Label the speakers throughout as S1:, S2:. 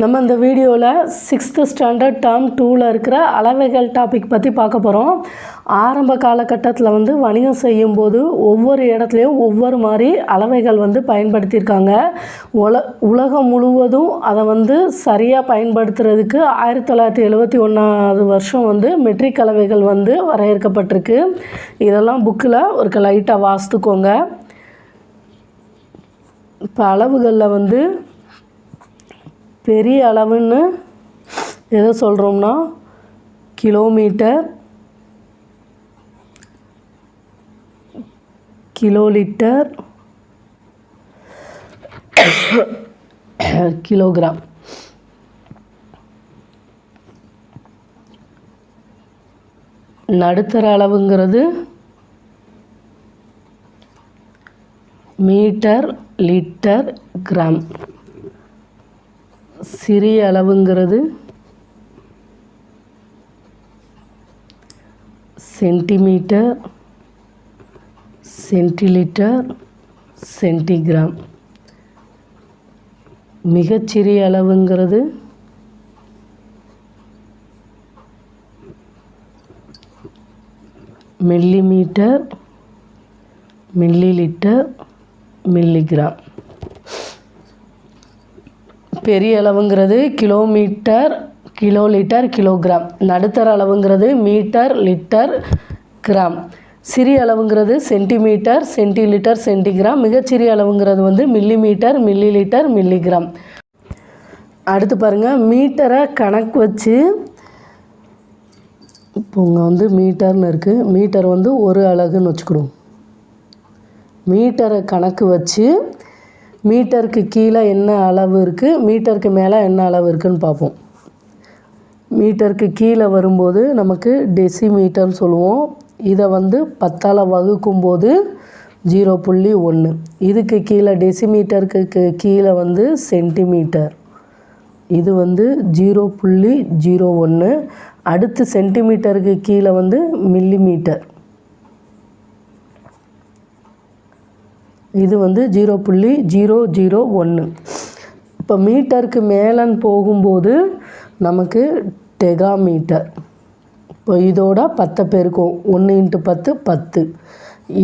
S1: நம்ம இந்த வீடியோவில் சிக்ஸ்த்து ஸ்டாண்டர்ட் டேர்ம் டூவில் இருக்கிற அளவைகள் டாபிக் பற்றி பார்க்க போகிறோம் ஆரம்ப காலகட்டத்தில் வந்து வணிகம் செய்யும்போது ஒவ்வொரு இடத்துலையும் ஒவ்வொரு மாதிரி அளவைகள் வந்து பயன்படுத்தியிருக்காங்க. உல உலகம் முழுவதும் அதை வந்து சரியாக பயன்படுத்துறதுக்கு ஆயிரத்தி தொள்ளாயிரத்தி எழுபத்தி ஒன்றாவது வருஷம் வந்து மெட்ரிக் அளவைகள் வந்து வரையறுக்கப்பட்டிருக்கு. இதெல்லாம் புக்கில் ஒரு லைட்டாக வாசித்துக்கோங்க. இப்போ அளவுகளில் வந்து பெரிய அளவுன்னு எதை சொல்கிறோம்னா கிலோமீட்டர். Kilolitre kilogram. நடுத்தர அளவுங்கிறது மீட்டர் லிட்டர் கிராம். சிறிய அளவுங்கிறது. Centimetre சென்டிலிட்டர் centigram. மிகச்சிறிய அளவுங்கிறது. Millimetre millilitre milligram. பெரிய அளவுங்கிறது கிலோமீட்டர் கிலோ லிட்டர் கிலோகிராம். நடுத்தர அளவுங்கிறது மீட்டர் லிட்டர் கிராம். சிறிய அளவுங்கிறது சென்டிமீட்டர் சென்டிலிட்டர் சென்டிகிராம். மிகச்சிறிய அளவுங்கிறது வந்து மில்லிமீட்டர் மில்லி லிட்டர் மில்லிகிராம். அடுத்து பாருங்கள் மீட்டரை கணக்கு வச்சு இப்போ வந்து மீட்டர்னு இருக்குது மீட்டர் வந்து ஒரு அழகுன்னு வச்சுக்கிடுவோம். மீட்டரை கணக்கு வச்சு மீட்டருக்கு கீழே என்ன அளவு இருக்குது மீட்டருக்கு மேலே என்ன அளவு இருக்குதுன்னு பார்ப்போம். மீட்டருக்கு கீழே வரும்போது நமக்கு டெசிமீட்டர்னு சொல்லுவோம். இதை வந்து பத்தால் வகுக்கும்போது ஜீரோ புள்ளி ஒன்று இதுக்கு கீழே டெசிமீட்டருக்கு கீழே வந்து சென்டிமீட்டர் இது வந்து ஜீரோ புள்ளி ஜீரோ ஒன்று அடுத்து சென்டிமீட்டருக்கு கீழே வந்து மில்லிமீட்டர் இது வந்து ஜீரோ புள்ளி ஜீரோ ஜீரோ ஒன்று இப்போ மீட்டருக்கு மேலன்னு போகும்போது நமக்கு டெகா மீட்டர் இப்போ இதோட பத்தை பெருக்கும் ஒன்று இன்ட்டு பத்து பத்து.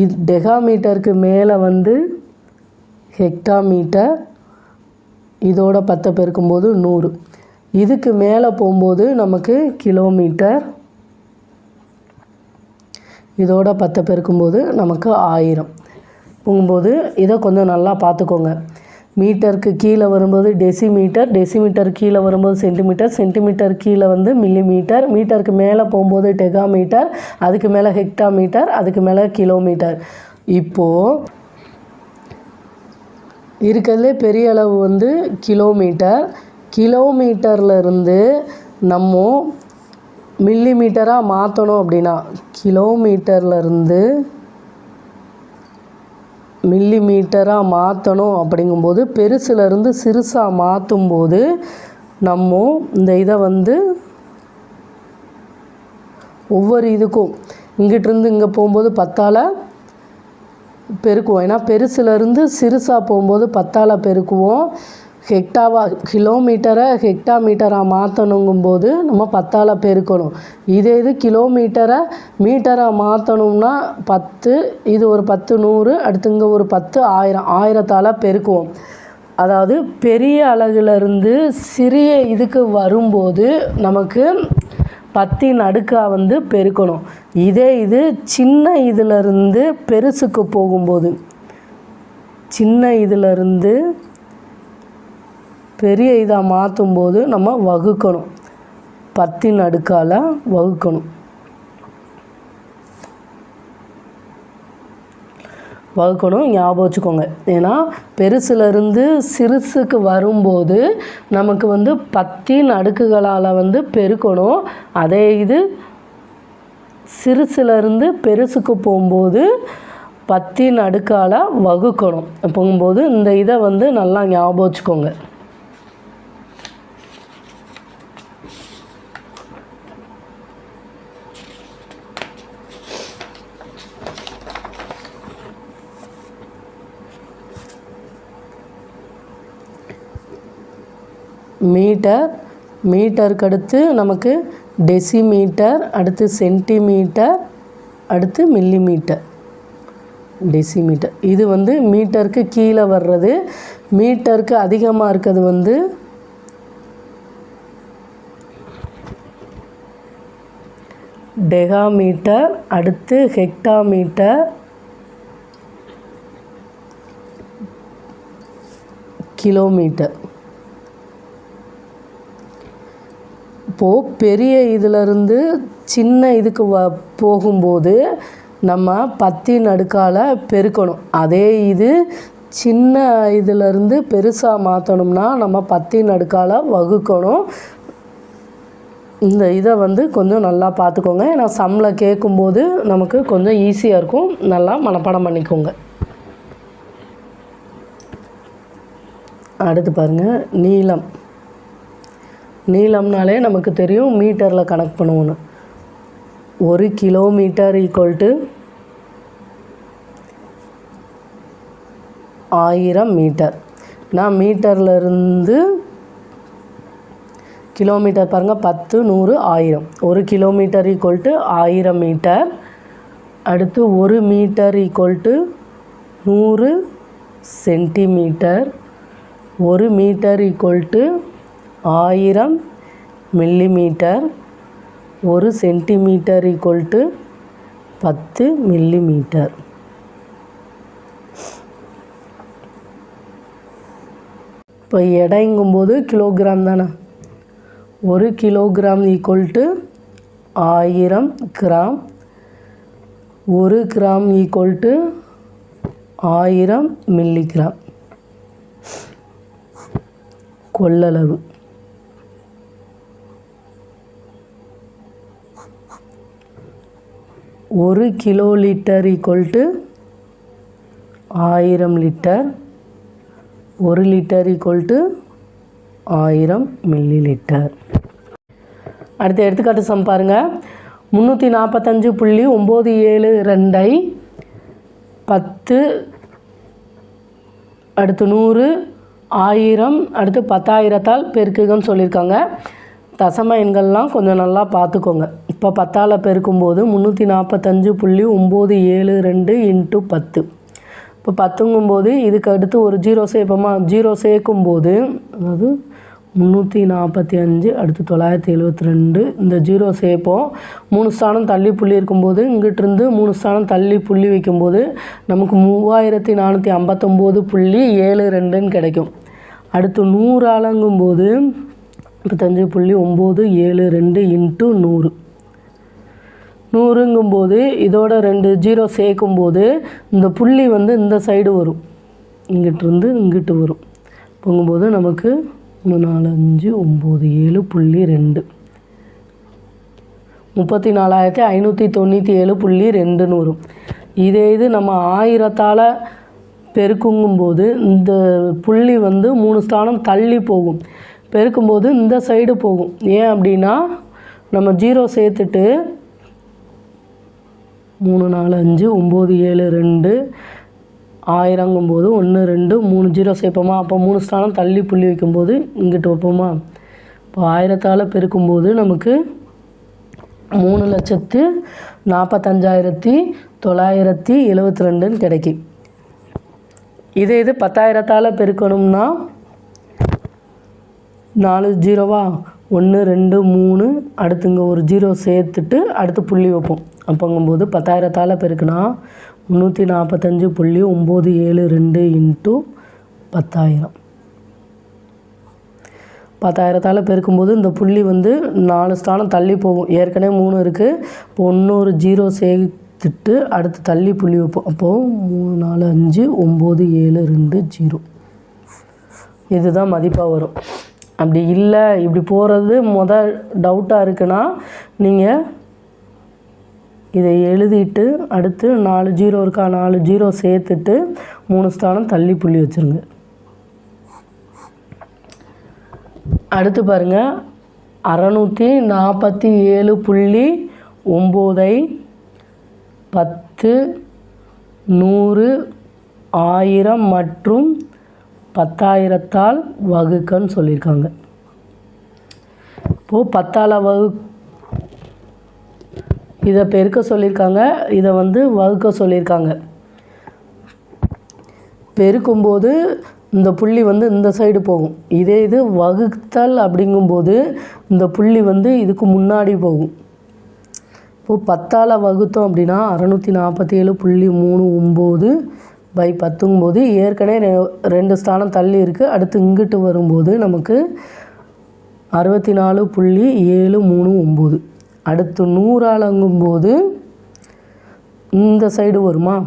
S1: இது டெகா மீட்டருக்கு மேலே வந்து ஹெக்டா மீட்டர் இதோட பத்தை பெருக்கும்போது நூறு. இதுக்கு மேலே போகும்போது நமக்கு கிலோமீட்டர். இதோட பத்தை பெருக்கும்போது நமக்கு ஆயிரம். போகும்போது இதை கொஞ்சம் நல்லா பார்த்துக்கோங்க. மீட்டருக்கு கீழே வரும்போது டெசிமீட்டர் டெசிமீட்டர் கீழே வரும்போது சென்டிமீட்டர் சென்டிமீட்டர் கீழே வந்து மில்லிமீட்டர் மீட்டருக்கு மேலே போகும்போது டெகாமீட்டர் அதுக்கு மேலே ஹெக்டா மீட்டர் அதுக்கு மேலே கிலோமீட்டர். இப்போது இருக்கிறதுலே பெரிய அளவு வந்து கிலோமீட்டர். கிலோமீட்டர்லேருந்து நம்ம மில்லிமீட்டராக மாற்றணும் அப்படின்னா கிலோமீட்டர்லேருந்து இருந்து மில்லி மீட்டராக மாற்றணும் அப்படிங்கும்போது பெருசுலேருந்து சிறுசாக மாற்றும்போது நம்ம இந்த இதை வந்து ஒவ்வொரு இதுக்கும் இங்கிட்டிருந்து இங்கே போகும்போது பத்தால் பெருக்குவோம். ஏன்னா பெருசுலேருந்து சிறுசாக போகும்போது பத்தால் பெருக்குவோம். ஹெக்டாவாக கிலோமீட்டரை ஹெக்டா மீட்டராக மாற்றணுங்கும்போது நம்ம பத்தால் பெருக்கணும். இதே இது கிலோமீட்டரை மீட்டராக மாற்றணும்னா பத்து இது ஒரு பத்து நூறு அடுத்து இங்கே ஒரு பத்து ஆயிரம் ஆயிரத்தால் பெருக்குவோம். அதாவது பெரிய அலகுலேருந்து சிறிய இதுக்கு வரும்போது நமக்கு பத்தின் அடுக்காக வந்து பெருக்கணும். இதே இது சின்ன இதிலிருந்து பெருசுக்கு போகும்போது சின்ன இதிலிருந்து பெரிய இதாக மாற்றும் போது நம்ம வகுக்கணும். பத்தின் அடுக்கால் வகுக்கணும். வகுக்கணும் ஞாபகம் வச்சுக்கோங்க. ஏன்னா பெருசுலேருந்து சிறுசுக்கு வரும்போது நமக்கு வந்து பத்தின் அடுக்குகளால் வந்து பெருக்கணும். அதே இது சிறுசுலேருந்து பெருசுக்கு போகும்போது பத்தின் அடுக்கால் வகுக்கணும். போகும்போது இந்த இதை வந்து நல்லா ஞாபகம் வச்சுக்கோங்க. மீட்டர் மீட்டருக்கு அடுத்து நமக்கு டெசிமீட்டர் அடுத்து சென்டிமீட்டர் அடுத்து மில்லிமீட்டர். டெசிமீட்டர். இது வந்து மீட்டருக்கு கீழே வர்றது. மீட்டருக்கு அதிகமாக இருக்கிறது வந்து டெகாமீட்டர் அடுத்து ஹெக்டாமீட்டர் கிலோமீட்டர். அப்போது பெரிய இதிலிருந்து சின்ன இதுக்கு வ போகும்போது நம்ம பத்தின் அடுக்கால் பெருக்கணும். அதே இது சின்ன இதிலிருந்து பெருசாக மாற்றணும்னா நம்ம பத்தின் அடுக்கால் வகுக்கணும். இந்த இதை வந்து கொஞ்சம் நல்லா பார்த்துக்கோங்க. ஏன்னா சம்மில் கேட்கும்போது நமக்கு கொஞ்சம் ஈஸியாக இருக்கும். நல்லா மனப்பாடம் பண்ணிக்கோங்க. அடுத்து பாருங்கள் நீளம். நீளம்னாலே நமக்கு தெரியும் மீட்டரில் கணக்கு பண்ணுவோன்னு ஒரு கிலோமீட்டர் ஈக்குவல் டு ஆயிரம் மீட்டர். நான் மீட்டர்லேருந்து கிலோமீட்டர் பாருங்கள் பத்து நூறு ஆயிரம். ஒரு கிலோமீட்டர் ஈக்குவல் டு ஆயிரம் மீட்டர். அடுத்து ஒரு மீட்டர் ஈக்குவல் டு நூறு சென்டிமீட்டர். ஒரு மீட்டர் ஈக்குவல் டு ஆயிரம் மில்லிமீட்டர் ஒரு சென்டிமீட்டர் ஈக்குவல் டு பத்து மில்லிமீட்டர். இப்போ எடைங்கும்போது கிலோகிராம் தானே? ஒரு கிலோகிராம் ஈக்குவல் டு ஆயிரம் கிராம் ஒரு கிராம் ஈக்குவல் டு ஆயிரம் மில்லிகிராம் கொள்ளளவு. ஒரு கிலோ லிட்டர் ஈக்குவல் டு ஆயிரம் லிட்டர். ஒரு லிட்டர் ஈக்குவல் டு ஆயிரம் மில்லி லிட்டர் அடுத்த எடுத்துக்காட்டு சம் பாருங்கள் முந்நூற்றி நாற்பத்தஞ்சு புள்ளி ஒம்பது ஏழு ரெண்டை பத்து அடுத்து நூறு ஆயிரம் அடுத்து பத்தாயிரத்தால் பெருக்குகன்னு சொல்லியிருக்காங்க. தசம எண்கள்லாம் கொஞ்சம் நல்லா பார்த்துக்கோங்க. இப்போ பத்தால் பெருக்கும்போது முந்நூற்றி நாற்பத்தஞ்சு புள்ளி ஒம்பது ஏழு ரெண்டு இன்ட்டு பத்து. இப்போ பத்துங்கும்போது இதுக்கு அடுத்து ஒரு ஜீரோ சேர்ப்போமா ஜீரோ சேர்க்கும்போது அதாவது முந்நூற்றி நாற்பத்தி அஞ்சு அடுத்து தொள்ளாயிரத்தி எழுபத்தி ரெண்டு இந்த ஜீரோ சேர்ப்போம் மூணு ஸ்தானம் தள்ளி புள்ளி இருக்கும்போது இங்கிட்டிருந்து மூணு ஸ்தானம் தள்ளி புள்ளி வைக்கும்போது நமக்கு மூவாயிரத்தி நானூற்றி ஐம்பத்தொம்போது புள்ளி ஏழு ரெண்டுன்னு கிடைக்கும். அடுத்து நூறு ஆளுங்கும்போது முப்பத்தஞ்சு புள்ளி ஒம்பது ஏழு ரெண்டு இன்ட்டு நூறு. நூறுங்கும்போது இதோட ரெண்டு ஜீரோ சேர்க்கும்போது இந்த புள்ளி வந்து இந்த சைடு வரும். இங்கிட்டிருந்து இங்கிட்டு வரும். போகும்போது நமக்கு மூணு நாலு அஞ்சு ஒம்பது ஏழு புள்ளி ரெண்டு. முப்பத்தி நாலாயிரத்தி ஐநூற்றி தொண்ணூற்றி ஏழு புள்ளி ரெண்டுன்னு வரும். இதே இது நம்ம ஆயிரத்தால் பெருக்குங்கும்போது இந்த புள்ளி வந்து மூணு ஸ்தானம் தள்ளி போகும். பெருக்கும்போது இந்த சைடு போகும். ஏன் அப்படின்னா நம்ம ஜீரோ சேர்த்துட்டு மூணு நாலு அஞ்சு ஒம்பது ஏழு ரெண்டு ஆயிரங்கும்போது ஒன்று ரெண்டு மூணு ஜீரோ சேர்ப்போமா? அப்போ மூணு ஸ்தானம் தள்ளி புள்ளி வைக்கும்போது இங்கிட்டு வைப்போமா? இப்போ ஆயிரத்தால் பெருக்கும்போது நமக்கு மூணு லட்சத்து நாற்பத்தஞ்சாயிரத்தி தொள்ளாயிரத்தி எழுபத்தி ரெண்டுன்னு கிடைக்கும். இதே இது பத்தாயிரத்தால் பெருக்கணும்னா நாலு ஜீரோவா? ஒன்று ரெண்டு மூணு அடுத்துங்க ஒரு ஜீரோ சேர்த்துட்டு அடுத்து புள்ளி வைப்போம். அப்போங்கும்போது பத்தாயிரத்தால் பெருக்குனா முந்நூற்றி நாற்பத்தஞ்சு புள்ளி ஒம்பது ஏழு ரெண்டு இன்ட்டு பத்தாயிரம். பத்தாயிரத்தால் பெருக்கும்போது இந்த புள்ளி வந்து நாலு ஸ்தானம் தள்ளி போகும். ஏற்கனவே மூணு இருக்குது இப்போ ஒன்று ஜீரோ சேர்த்துட்டு அடுத்து தள்ளி புள்ளி வைப்போம். அப்போது மூணு நாலு அஞ்சு ஒம்பது ஏழு ரெண்டு ஜீரோ. இதுதான் மதிப்பாக வரும். அப்படி இல்லை இப்படி போகிறது முத டவுட்டாக இருக்குன்னா நீங்கள் இதை எழுதிட்டு அடுத்து நாலு ஜீரோ இருக்கா நாலு ஜீரோ சேர்த்துட்டு மூணு ஸ்தானம் தள்ளி புள்ளி வச்சுருங்க. அடுத்து பாருங்கள் அறநூற்றி நாற்பத்தி ஏழு புள்ளி ஒம்போதை பத்து நூறு ஆயிரம் மற்றும் பத்தாயிரத்தால் வகுக்கன்னு சொல்லியிருக்காங்க. இப்போது பத்தால் வகு இதை பெருக்க சொல்லியிருக்காங்க இதை வந்து வகுக்க சொல்லியிருக்காங்க. பெருக்கும்போது இந்த புள்ளி வந்து இந்த சைடு போகும். இதே இது வகுத்தல் அப்படிங்கும்போது இந்த புள்ளி வந்து இதுக்கு முன்னாடி போகும். இப்போது பத்தால் வகுத்தோம் அப்படின்னா அறநூற்றி நாற்பத்தி ஏழு புள்ளி மூணு ஒம்பது பை பத்துங்கும்போது ஏற்கனவே ரெ- ரெண்டு ஸ்தானம் தள்ளி இருக்குது அடுத்து இங்கிட்டு வரும்போது நமக்கு அறுபத்தி நாலு புள்ளி ஏழு மூணு ஒம்பது. அடுத்து நூறாலங்கும்போது இந்த சைடு வருமா?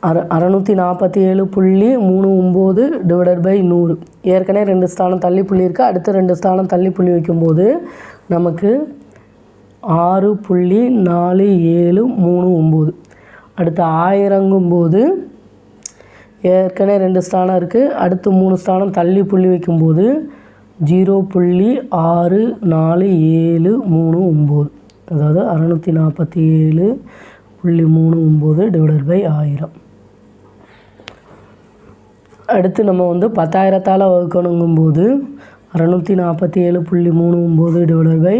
S1: அற அறநூற்றி நாற்பத்தி ஏழு புள்ளி மூணு ஒம்பது டிவைடட் பை நூறு. ஏற்கனவே ரெண்டு ஸ்தானம் தள்ளி புள்ளி இருக்குது அடுத்து ரெண்டு ஸ்தானம் தள்ளி புள்ளி வைக்கும்போது நமக்கு ஆறு புள்ளி நாலு ஏழு மூணு ஒம்பது. அடுத்து ஆயிரங்கும்போது ஏற்கனவே ரெண்டு ஸ்தானம் இருக்குது அடுத்து மூணு ஸ்தானம் தள்ளி புள்ளி வைக்கும்போது ஜீரோ புள்ளி ஆறு நாலு ஏழு மூணு ஒம்பது. அதாவது அறநூற்றி நாற்பத்தி ஏழு புள்ளி மூணு ஒம்பது டிவைடட் பை ஆயிரம். அடுத்து நம்ம வந்து பத்தாயிரத்தால் வகுக்கணுங்கும்போது அறநூற்றி நாற்பத்தி ஏழு புள்ளி மூணு ஒம்பது டிவைடட் பை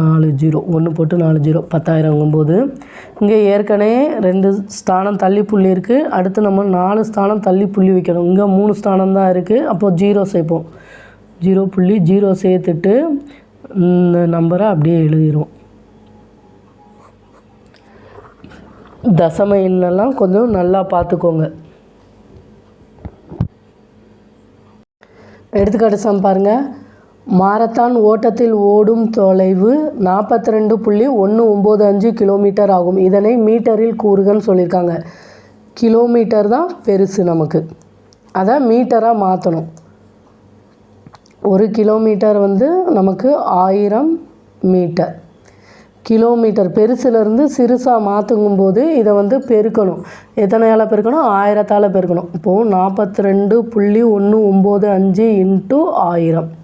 S1: நாலு ஜீரோ ஒன்று போட்டு நாலு ஜீரோ பத்தாயிரங்கும்போது இங்கே ஏற்கனவே ரெண்டு ஸ்தானம் தள்ளி புள்ளி இருக்குது அடுத்து நம்ம நாலு ஸ்தானம் தள்ளி புள்ளி வைக்கணும். இங்கே மூணு ஸ்தானம் தான் இருக்குது அப்போது ஜீரோ சேர்ப்போம். ஜீரோ புள்ளி ஜீரோ சேர்த்துட்டு இந்த நம்பரை அப்படியே எழுதிடுவோம் தசம எண்ணெல்லாம் கொஞ்சம் நல்லா பார்த்துக்கோங்க. எடுத்துக்காட்டு சம் பாருங்கள் மாரத்தான் ஓட்டத்தில் ஓடும் தொலைவு நாற்பத்தி ரெண்டு புள்ளி ஒன்று ஒம்பது அஞ்சு கிலோமீட்டர் ஆகும். இதனை மீட்டரில் கூறுகன்னு சொல்லியிருக்காங்க. கிலோமீட்டர் தான் பெருசு நமக்கு. அதை மீட்டராக மாற்றணும் ஒரு கிலோமீட்டர் வந்து நமக்கு ஆயிரம் மீட்டர். கிலோமீட்டர் பெருசுலேருந்து சிறுசாக மாற்றுங்கும்போது இதை வந்து பெருக்கணும். எத்தனையால் பெருக்கணும்? ஆயிரத்தால் பெருக்கணும். இப்போது நாற்பத்தி ரெண்டு புள்ளி ஒன்று ஒம்பது அஞ்சு இன்ட்டு ஆயிரம்.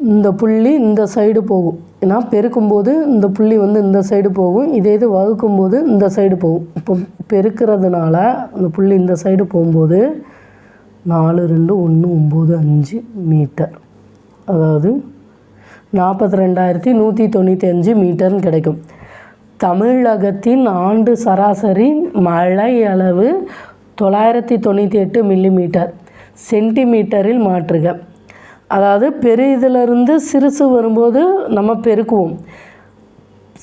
S1: இந்த புள்ளி இந்த சைடு போகும். ஏன்னா பெருக்கும்போது இந்த புள்ளி வந்து இந்த சைடு போகும். இதே இது வகுக்கும்போது இந்த சைடு போகும். இப்போ பெருக்கிறதுனால அந்த புள்ளி இந்த சைடு போகும்போது நாலு ரெண்டு ஒன்று ஒம்பது அஞ்சு மீட்டர் அதாவது நாற்பத்தி ரெண்டாயிரத்தி நூற்றி தொண்ணூற்றி அஞ்சு மீட்டர்னு கிடைக்கும். தமிழகத்தின் ஆண்டு சராசரி மழை அளவு தொள்ளாயிரத்தி தொண்ணூற்றி எட்டு மில்லிமீட்டர் சென்டிமீட்டரில் மாற்றுக. அதாவது பெரியதிலிருந்து சிறுசு வரும்போது நம்ம பெருக்குவோம்.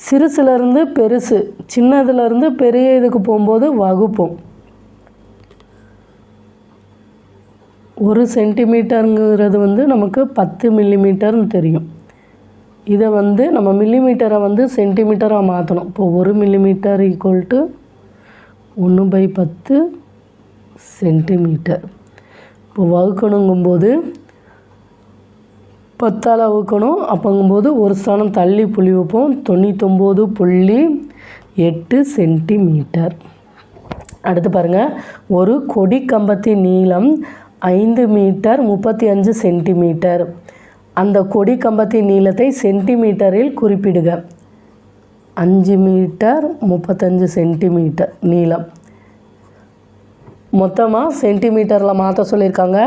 S1: சிறுசுலேருந்து பெருசு சின்னதுலேருந்து பெரிய இதுக்கு போகும்போது வகுப்போம். ஒரு சென்டிமீட்டருங்கிறது வந்து நமக்கு பத்து மில்லிமீட்டர்னு தெரியும். இதை வந்து நம்ம மில்லிமீட்டரை வந்து சென்டிமீட்டராக மாற்றணும் இப்போ ஒரு மில்லிமீட்டர் ஈக்குவல் டு ஒன்று பை பத்து சென்டிமீட்டர். இப்போ வகுக்கணுங்கும்போது பத்தால் வகுக்கணும். அப்போங்கும்போது ஒரு ஸ்தானம் தள்ளி புள்ளி வைப்போம். தொண்ணூத்தொம்பது புள்ளி எட்டு சென்டிமீட்டர். அடுத்து பாருங்கள் ஒரு கொடி கம்பத்தின் நீளம் ஐந்து மீட்டர் முப்பத்தி அஞ்சு சென்டிமீட்டர். அந்த கொடி கம்பத்தின் நீளத்தை சென்டிமீட்டரில் குறிப்பிடுக. அஞ்சு மீட்டர் முப்பத்தஞ்சு சென்டிமீட்டர் நீளம். மொத்தமாக சென்டிமீட்டரில் மாற்ற சொல்லியிருக்காங்க.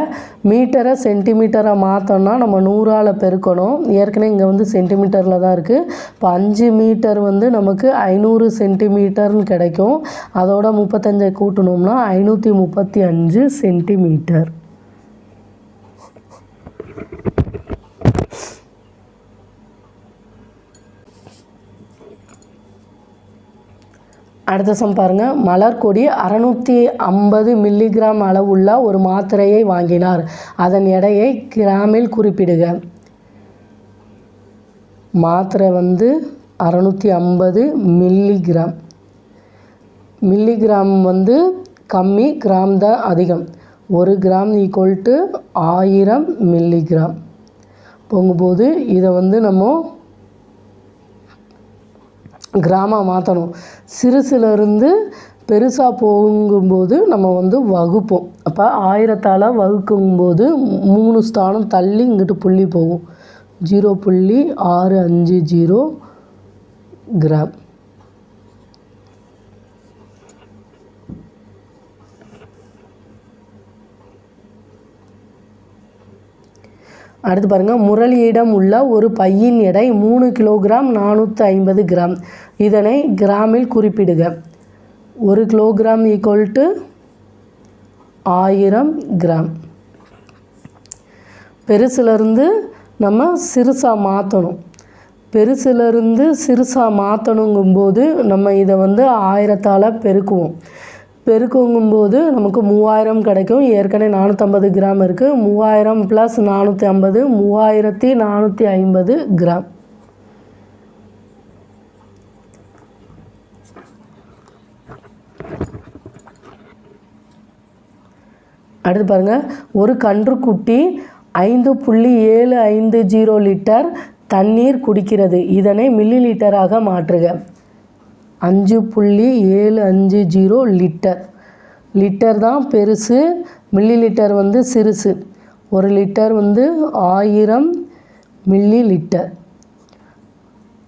S1: மீட்டரை சென்டிமீட்டராக மாற்றோன்னா நம்ம நூறால் பெருக்கணும். ஏற்கனவே இங்கே வந்து சென்டிமீட்டரில் தான் இருக்குது இப்போ அஞ்சு மீட்டர் வந்து நமக்கு ஐநூறு சென்டிமீட்டர்னு கிடைக்கும். அதோட முப்பத்தஞ்சை கூட்டணும்னா ஐநூற்றி முப்பத்தி அஞ்சு சென்டிமீட்டர் அடுத்த சம் பாருங்கள் மலர்கொடி அறநூற்றி ஐம்பது மில்லிகிராம் அளவுள்ள ஒரு மாத்திரையை வாங்கினார். அதன் எடையை கிராமில் குறிப்பிடுக. மாத்திரை வந்து அறநூற்றி ஐம்பது மில்லிகிராம். மில்லிகிராம் வந்து கம்மி கிராம் தான் அதிகம். ஒரு கிராம் ஈக்குவல் டு ஆயிரம் மில்லிகிராம். போகும்போது இதை வந்து நம்ம கிராமம் மாற்றணும் சிறுசுலேருந்து பெருசாக போகும்போது நம்ம வந்து வகுப்போம். அப்போ ஆயிரத்தால் வகுக்கும்போது மூணு ஸ்தானம் தள்ளி இங்கிட்டு புள்ளி போகும். ஜீரோ புள்ளி ஆறு அஞ்சு ஜீரோ கிராம். அடுத்து பாருங்கள் முரளியிடம் உள்ள ஒரு பையின் எடை மூணு கிலோகிராம் நானூற்றி ஐம்பது கிராம். இதனை கிராமில் குறிப்பிடுக. ஒரு கிலோகிராம் ஈக்குவல் டு ஆயிரம் கிராம். பெருசுலேருந்து நம்ம சிறுசாக மாற்றணும் பெருசுலேருந்து சிறுசாக மாற்றணுங்கும்போது நம்ம இதை வந்து ஆயிரத்தால் பெருக்குவோம். பெருக்குங்கும்போது நமக்கு மூவாயிரம் கிடைக்கும். ஏற்கனவே நானூற்றம்பது கிராம் இருக்குது மூவாயிரம் ப்ளஸ் நானூற்றி ஐம்பது மூவாயிரத்தி நானூற்றி ஐம்பது கிராம். அடுத்து பாருங்கள் ஒரு கன்றுக்குட்டி ஐந்து புள்ளி ஏழு ஐந்து ஜீரோ லிட்டர் தண்ணீர் குடிக்கிறது. இதனை மில்லி லிட்டராக மாற்றுக. அஞ்சு புள்ளி ஏழு அஞ்சு ஜீரோ லிட்டர். லிட்டர் தான் பெருசு மில்லி லிட்டர் வந்து சிறுசு. ஒரு லிட்டர் வந்து ஆயிரம் மில்லி லிட்டர்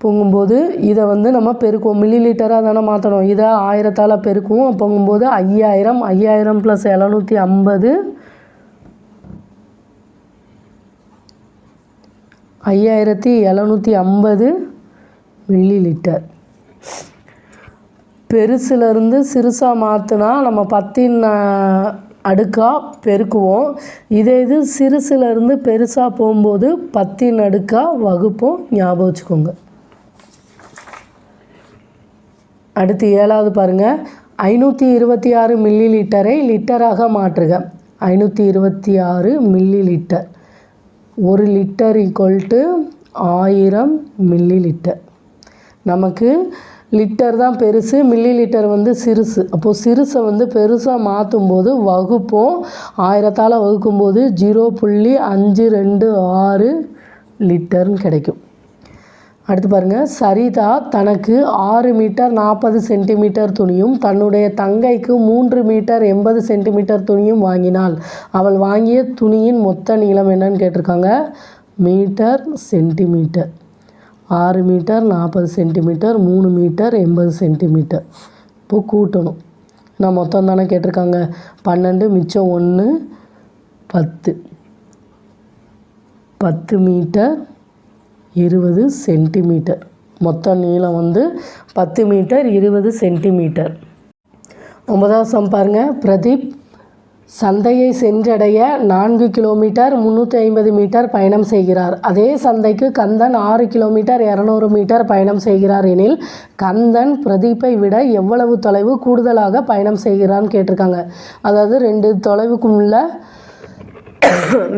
S1: பொங்கும்போது இதை வந்து நம்ம பெருக்குவோம். மில்லி லிட்டராக தானே மாற்றணும் இதை ஆயிரத்தால் பெருக்குவோம். பொங்கும்போது ஐயாயிரம் ஐயாயிரம் ப்ளஸ் எழுநூற்றி ஐம்பது. ஐயாயிரத்தி எழுநூற்றி ஐம்பது மில்லி லிட்டர் பெருசுலேருந்து சிறுசாக மாற்றினா நம்ம பத்தின் அடுக்காக பெருக்குவோம். இதே இது சிறுசுலேருந்து பெருசாக போகும்போது பத்தின் அடுக்காக வகுப்போம். ஞாபகம் வச்சுக்கோங்க. அடுத்து ஏழாவது பாருங்கள் ஐநூற்றி இருபத்தி ஆறு மில்லி லிட்டரை லிட்டராக மாற்றுக. ஐநூற்றி இருபத்தி ஆறு மில்லி லிட்டர் ஒரு லிட்டர் ஈக்குவல் டு ஆயிரம் மில்லி லிட்டர் நமக்கு லிட்டர் தான் பெருசு மில்லி லிட்டர் வந்து சிறுசு. அப்போது சிறுசை வந்து பெருசாக மாற்றும் போது வகுப்போம். ஆயிரத்தால் வகுக்கும்போது ஜீரோ புள்ளி அஞ்சு ரெண்டு ஆறு லிட்டர்னு கிடைக்கும். அடுத்து பாருங்கள் சரிதா தனக்கு ஆறு மீட்டர் நாற்பது சென்டிமீட்டர் துணியும் தன்னுடைய தங்கைக்கு மூன்று மீட்டர் எண்பது சென்டிமீட்டர் துணியும் வாங்கினாள். அவள் வாங்கிய துணியின் மொத்த நீளம் என்னன்னு கேட்டிருக்காங்க. Metre centimetre. ஆறு மீட்டர் நாற்பது சென்டிமீட்டர் மூணு மீட்டர் எண்பது சென்டிமீட்டர். இப்போ கூட்டணும். நான் மொத்தம் தானே கேட்டிருக்காங்க. பன்னெண்டு மிச்சம் ஒன்று பத்து. பத்து மீட்டர் இருபது சென்டிமீட்டர். மொத்த நீளம் வந்து பத்து மீட்டர் இருபது சென்டிமீட்டர். ஒன்பதாவது சம் பாருங்கள் பிரதீப் சந்தையை சென்றடைய நான்கு கிலோமீட்டர் முந்நூற்றி ஐம்பது மீட்டர் பயணம் செய்கிறார். அதே சந்தைக்கு கந்தன் ஆறு கிலோமீட்டர் இரநூறு மீட்டர் பயணம் செய்கிறார் எனில் கந்தன் பிரதீப்பை விட எவ்வளவு தொலைவு கூடுதலாக பயணம் செய்கிறான்னு கேட்டிருக்காங்க. அதாவது ரெண்டு தொலைவுக்குள்ள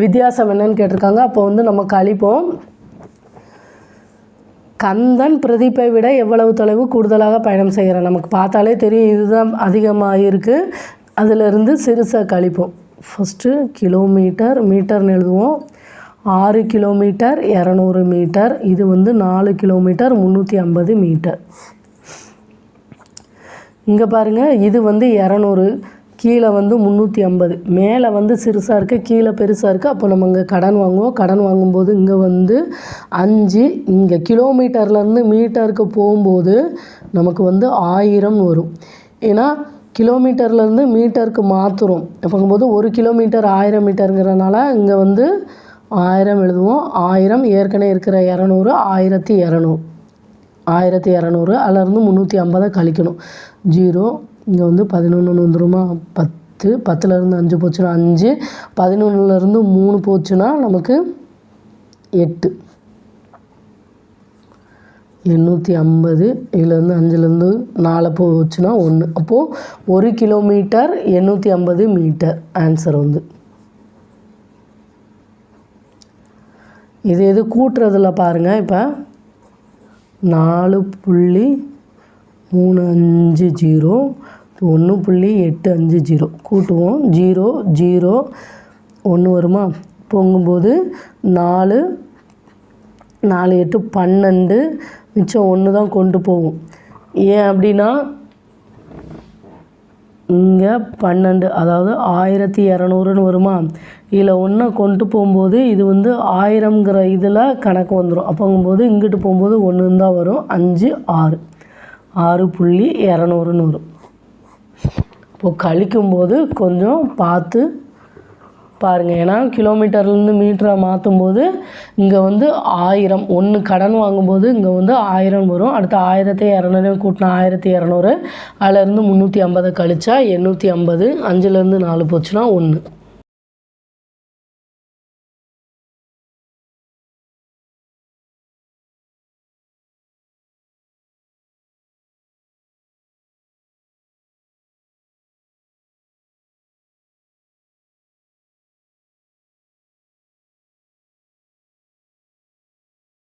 S1: வித்தியாசம் என்னன்னு கேட்டிருக்காங்க. அப்போ வந்து நம்ம கழிப்போம். கந்தன் பிரதீப்பை விட எவ்வளவு தொலைவு கூடுதலாக பயணம் செய்கிறான் நமக்கு பார்த்தாலே தெரியும். இதுதான் அதிகமாக இருக்குது அதிலிருந்து சிறுசாக கழிப்போம். ஃபஸ்ட்டு கிலோமீட்டர் மீட்டர்னு எழுதுவோம். ஆறு கிலோமீட்டர் இரநூறு மீட்டர் இது வந்து நாலு கிலோமீட்டர் முந்நூற்றி ஐம்பது மீட்டர் இங்கே பாருங்கள் இது வந்து இரநூறு கீழே வந்து முந்நூற்றி ஐம்பது. மேலே வந்து சிறுசாக இருக்குது கீழே பெருசாக இருக்குது அப்போ நம்ம இங்கே கடன் வாங்குவோம். கடன் வாங்கும்போது இங்கே வந்து அஞ்சு இங்கே கிலோமீட்டர்லேருந்து மீட்டருக்கு போகும்போது நமக்கு வந்து ஆயிரம் வரும். ஏன்னா கிலோமீட்டர்லேருந்து மீட்டருக்கு மாற்றுறோம் அப்படிங்கும்போது ஒரு கிலோமீட்டர் ஆயிரம் மீட்டருங்கிறனால இங்கே வந்து ஆயிரம் எழுதுவோம். ஆயிரம் ஏற்கனவே இருக்கிற இரநூறு ஆயிரத்தி இரநூறு. ஆயிரத்தி இரநூறு அதிலேருந்து முந்நூற்றி ஐம்பதை கழிக்கணும். ஜீரோ இங்கே வந்து பதினொன்று வந்துருமா? பத்து பத்துலேருந்து அஞ்சு போச்சுன்னா அஞ்சு. பதினொன்றுலேருந்து மூணு போச்சுன்னா நமக்கு எட்டு. எண்ணூற்றி ஐம்பது இதுலேருந்து அஞ்சுலேருந்து நாலு போச்சுன்னா ஒன்று அப்போது ஒரு கிலோமீட்டர் எண்ணூற்றி ஐம்பது மீட்டர் ஆன்சர் வந்து. இது எது கூட்டுறதில் பாருங்கள் இப்போ நாலு புள்ளி மூணு அஞ்சு ஜீரோ ஒன்று புள்ளி எட்டு அஞ்சு ஜீரோ. கூட்டுவோம். ஜீரோ ஜீரோ ஒன்று வருமா? பொங்கும்போது நாலு நாலு எட்டு பன்னெண்டு மிச்சம் ஒன்று தான் கொண்டு போகும் ஏன் அப்படின்னா இங்கே பன்னெண்டு அதாவது ஆயிரத்தி இரநூறுன்னு வருமா? இதில் ஒன்றை கொண்டு போகும்போது இது வந்து ஆயிரங்கிற இதில் கணக்கு வந்துடும் அப்போங்கும்போது இங்கிட்டு போகும்போது ஒன்று தான் வரும். அஞ்சு ஆறு. ஆறு புள்ளி இரநூறுன்னு வரும். இப்போது கழிக்கும்போது கொஞ்சம் பார்த்து பாருங்கள் ஏன்னா கிலோமீட்டர்லேருந்து மீட்டரை மாற்றும் போது இங்கே வந்து ஆயிரம். ஒன்று கடன் வாங்கும்போது இங்கே வந்து ஆயிரம் வரும். அடுத்து ஆயிரத்தி இரநூறு கூட்டினா ஆயிரத்தி இரநூறு. அதிலேருந்து முந்நூற்றி ஐம்பதை கழிச்சா எண்ணூற்றி ஐம்பது. அஞ்சுலேருந்து நாலு போச்சுன்னா ஒன்று